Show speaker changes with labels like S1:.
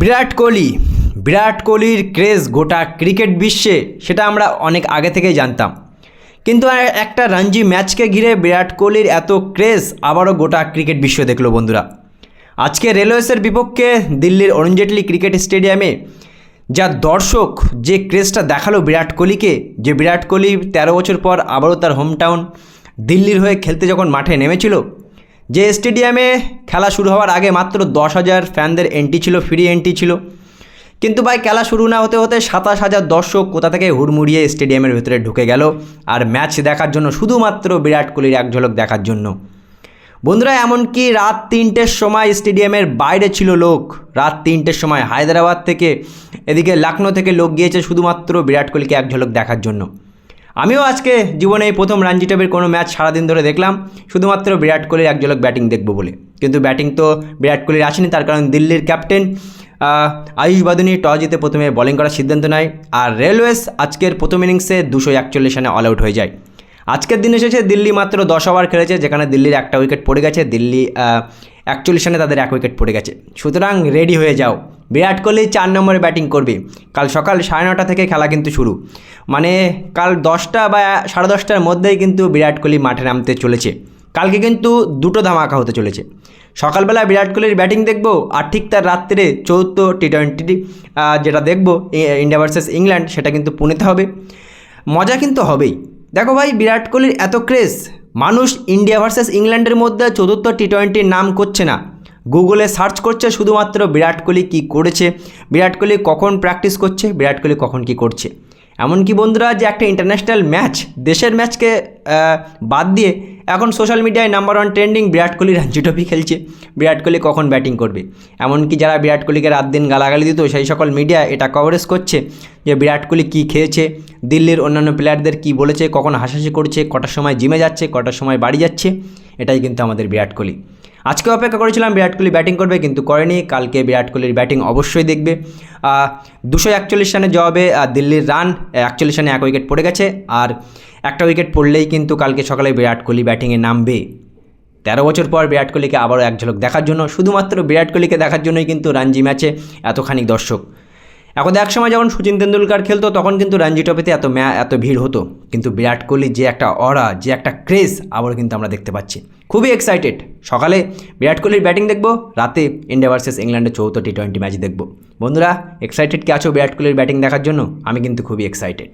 S1: বিরাট কোহলি। বিরাট কোহলির ক্রেজ গোটা ক্রিকেট বিশ্বে, সেটা আমরা অনেক আগে থেকেই জানতাম। কিন্তু একটা রঞ্জি ম্যাচকে ঘিরে বিরাট কোহলির এত ক্রেজ আবারও গোটা ক্রিকেট বিশ্ব দেখল বন্ধুরা। আজকে রেলওয়েসের বিপক্ষে দিল্লির অরুণ জেটলি ক্রিকেট স্টেডিয়ামে যা দর্শক যে ক্রেজটা দেখাল বিরাট কোহলিকে, যে বিরাট কোহলি তেরো বছর পর আবারও তার হোম টাউন দিল্লির হয়ে খেলতে যখন মাঠে নেমেছিল যে স্টেডিয়ামে খেলা শুরু হওয়ার আগে মাত্র দশ হাজার ফ্যানদের এন্ট্রি ছিল ফ্রি এন্ট্রি ছিল। কিন্তু ভাই, খেলা শুরু না হতে হতে সাতাশ হাজার দর্শক কোথা থেকে হুড়মুড়িয়ে স্টেডিয়ামের ভেতরে ঢুকে গেল আর ম্যাচ দেখার জন্য শুধুমাত্র বিরাট কোহলির এক ঝলক দেখার জন্য। বন্ধুরা, এমনকি রাত তিনটের সময় স্টেডিয়ামের বাইরে ছিল লোক। রাত তিনটের সময় হায়দ্রাবাদ থেকে, এদিকে লখনৌ থেকে লোক গিয়েছে শুধুমাত্র বিরাট কোহলিকে এক ঝলক দেখার জন্য। আমিও আজকে জীবনে এই প্রথম রঞ্জি ট্রফির কোনো ম্যাচ সারাদিন ধরে দেখলাম। শুধুমাত্র বিরাট কোহলির এক ব্যাটিং দেখব বলে। কিন্তু ব্যাটিং তো বিরাট কোহলির আসেনি, তার কারণ দিল্লির ক্যাপ্টেন আয়ুষ বাদুনি টস জিতে প্রথমে বোলিং করার সিদ্ধান্ত নেয় আর রেলওয়েস আজকের প্রথম ইনিংসে দুশো একচল্লিশ রানে অল আউট হয়ে যায়। আজকের দিনে শেষে দিল্লি মাত্র দশ ওভার খেলেছে, যেখানে দিল্লির একটা উইকেট পড়ে গেছে। দিল্লি একচল্লিশ রানে তাদের এক উইকেট পড়ে গেছে। সুতরাং রেডি হয়ে যাও। বিরাট কোহলি চার নম্বরে ব্যাটিং করবে। কাল সকাল সাড়ে নটা থেকে খেলা কিন্তু শুরু। মানে কাল দশটা বা সাড়ে দশটার মধ্যেই কিন্তু বিরাট কোহলি মাঠে নামতে চলেছে। কালকে কিন্তু দুটো ধামাকা হতে চলেছে। সকালবেলা বিরাট কোহলির ব্যাটিং দেখব আর ঠিক তার রাত্রে চৌদ্দ টি টোয়েন্টি যেটা দেখব ইন্ডিয়া ভার্সেস ইংল্যান্ড সেটা কিন্তু পুনেতে হবে। মজা কিন্তু হবেই। দেখো ভাই, বিরাট কোহলির এত ক্রেজ মানুষ ইন্ডিয়া ভার্সেস ইংল্যান্ডের মধ্যে চতুর্থ টি টোয়েন্টির নাম করছে না। গুগলে সার্চ করছে শুধুমাত্র বিরাট কোহলি কী করেছে, বিরাট কোহলি কখন প্র্যাকটিস করছে, বিরাট কোহলি কখন কী করছে। এমনকি বন্ধুরা, যে একটা ইন্টারন্যাশনাল ম্যাচ দেশের ম্যাচকে বাদ দিয়ে এখন সোশ্যাল মিডিয়ায় number one trending Virat Kohli Ranji trophy খেলছে। বিরাট কোহলি কখন ব্যাটিং করবে? এমনকি যারা বিরাট কোহলিকে রাত দিন গালাগালি দিত, সেই সকল মিডিয়া এটা কভারেজ করছে যে বিরাট কোহলি কী খেয়েছে দিল্লির অন্যান্য প্লেয়ারদের কী বলেছে, কখন হাসাহাসি করছে, কটার সময় জিমে যাচ্ছে, কটার সময় বাড়ি যাচ্ছে, এটাই কিন্তু আমাদের বিরাট কোহলি। আজকে অপেক্ষা করেছিলাম বিরাট কোহলি ব্যাটিং করবে, কিন্তু করেনি। কালকে বিরাট কোহলির ব্যাটিং অবশ্যই দেখবে। দুশো একচল্লিশ রানের জবাবে দিল্লির রান একচল্লিশ রানে এক উইকেট পড়ে গেছে। আর একটা উইকেট পড়লেই কিন্তু কালকে সকালে বিরাট কোহলি ব্যাটিংয়ে নামবে। তেরো বছর পর বিরাট কোহলিকে আবারও এক ঝলক দেখার জন্য, শুধুমাত্র বিরাট কোহলিকে দেখার জন্যই কিন্তু রানজি ম্যাচে এতখানি দর্শক। এখন এক সময় যখন সচিন তেন্ডুলকার খেলতো, তখন কিন্তু রঞ্জি ট্রফিতে এত ম্যা, এত ভিড় হতো। কিন্তু বিরাট কোহলির যে একটা অরা, যে একটা ক্রেজ আবারও কিন্তু আমরা দেখতে পাচ্ছি। খুবই এক্সাইটেড সকালে বিরাট কোহলির ব্যাটিং দেখব, রাতে ইন্ডিয়া ভার্সেস ইংল্যান্ডের চৌথ টি টোয়েন্টি ম্যাচ দেখব। বন্ধুরা এক্সাইটেড কি আছো বিরাট কোহলির ব্যাটিং দেখার জন্য? আমি কিন্তু খুবই এক্সাইটেড